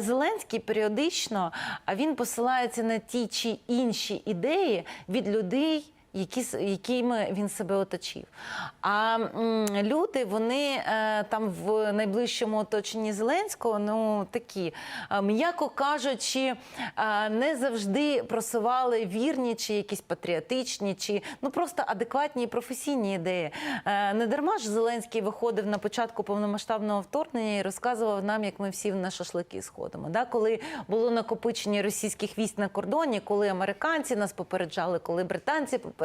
Зеленський періодично він посилається на ті чи інші ідеї від людей. Які, якими він себе оточив. А м, люди, вони е, там в найближчому оточенні Зеленського, ну такі, е, м'яко кажучи, е, не завжди просували вірні чи якісь патріотичні, чи ну просто адекватні і професійні ідеї. Е, не дарма ж Зеленський виходив на початку повномасштабного вторгнення і розказував нам, як ми всі на шашлики сходимо. Да? Коли було накопичення російських військ на кордоні, коли американці нас попереджали, коли британці попереджали,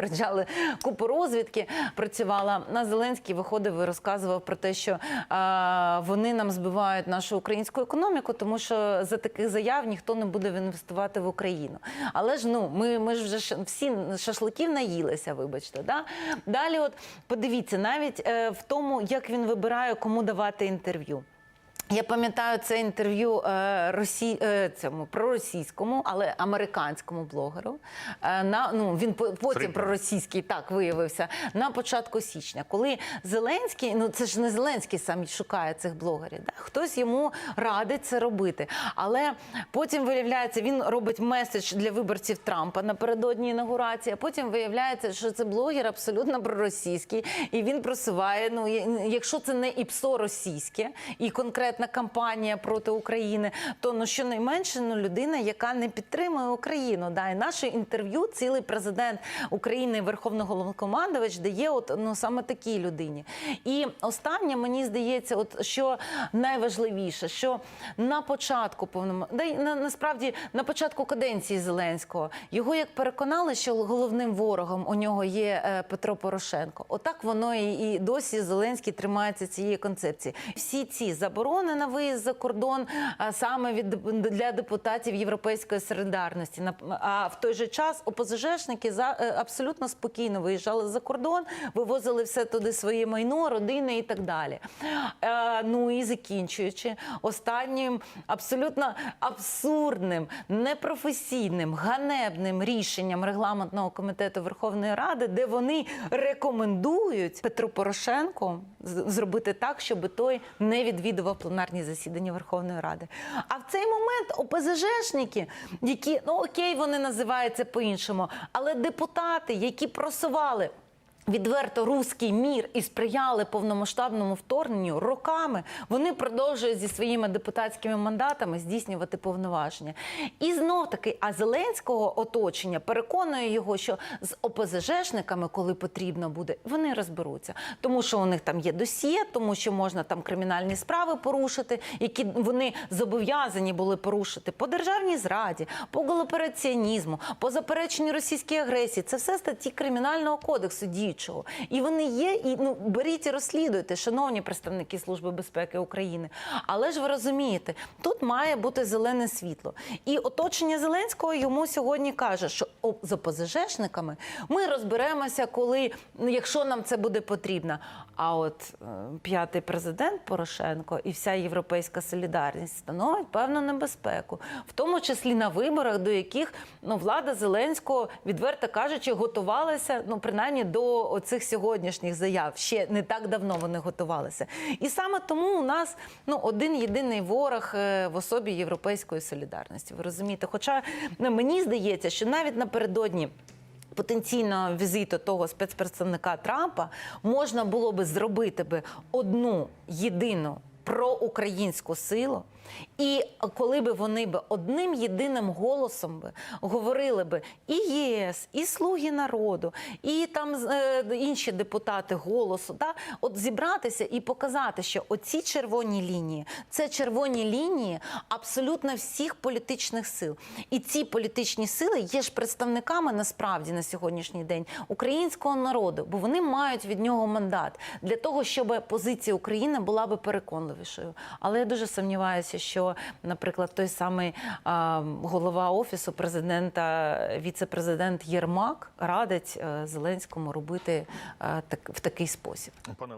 купу розвідки працювала. На Зеленський виходив і розказував про те, що а, вони нам збивають нашу українську економіку, тому що за таких заяв ніхто не буде інвестувати в Україну. Але ж ну ми, ми ж вже всі шашликів наїлися, вибачте. Да? Далі, от подивіться, навіть е, в тому, як він вибирає, кому давати інтерв'ю. Я пам'ятаю це інтерв'ю е, росі... е, цьому проросійському, але американському блогеру. Е, на ну він по- потім проросійський так виявився на початку січня, коли Зеленський, ну це ж не Зеленський сам шукає цих блогерів. Да? Хтось йому радить це робити. Але потім виявляється, він робить меседж для виборців Трампа напередодні інаугурації. А потім виявляється, що це блогер абсолютно проросійський, і він просуває. Ну якщо це не ІПСО російське і конкретна кампанія проти України, то ну щонайменше ну людина, яка не підтримує Україну. Да, і наше інтерв'ю, цілий президент України, Верховний Головнокомандувач, дає от ну саме такій людині. І останнє мені здається, от що найважливіше, що на початку повному да й на насправді на початку каденції Зеленського його як переконали, що головним ворогом у нього є е, Петро Порошенко. Отак воно і, і досі Зеленський тримається цієї концепції. Всі ці заборони на виїзд за кордон саме від для депутатів Європейської солідарності. А в той же час ОПЗЖшники е, абсолютно спокійно виїжджали за кордон, вивозили все туди своє майно, родини і так далі. Е, ну і закінчуючи останнім абсолютно абсурдним, непрофесійним, ганебним рішенням регламентного комітету Верховної Ради, де вони рекомендують Петру Порошенку зробити так, щоб той не відвідував пленарні засідання Верховної Ради. А в цей момент ОПЗЖшники, які ну окей, вони називаються по-іншому, але депутати, які просували. Відверто руський мір і сприяли повномасштабному вторгненню роками. Вони продовжують зі своїми депутатськими мандатами здійснювати повноваження. І знов таки, а Зеленського оточення переконує його, що з ОПЗЖшниками, коли потрібно буде, вони розберуться, тому що у них там є досьє, тому що можна там кримінальні справи порушити, які вони зобов'язані були порушити по державній зраді, по голопераціонізму, по запереченню російської агресії. Це все статті кримінального кодексу діючого. І вони є, і ну беріть і розслідуйте, шановні представники Служби безпеки України. Але ж ви розумієте, тут має бути зелене світло. І оточення Зеленського йому сьогодні каже, що з ОПЗЖшниками ми розберемося, коли ну, якщо нам це буде потрібно. А от е, п'ятий президент Порошенко і вся європейська солідарність становить певну небезпеку, в тому числі на виборах, до яких ну влада Зеленського, відверто кажучи, готувалася ну принаймні до оцих сьогоднішніх заяв. Ще не так давно вони готувалися. І саме тому у нас ну один єдиний ворог е, в особі європейської солідарності. Ви розумієте? Хоча ну, мені здається, що навіть напередодні потенційного візиту того спецпредставника Трампа можна було би зробити би одну єдину проукраїнську силу. І коли би вони би одним єдиним голосом би говорили би і ЄС, і Слуги народу, і там е, інші депутати голосу, да? от зібратися і показати, що оці червоні лінії це червоні лінії абсолютно всіх політичних сил. І ці політичні сили є ж представниками насправді на сьогоднішній день українського народу, бо вони мають від нього мандат для того, щоб позиція України була би переконливішою. Але я дуже сумніваюся, що, наприклад, той самий голова офісу президента, віце-президент Єрмак радить е, Зеленському робити е, в такий спосіб. Пане.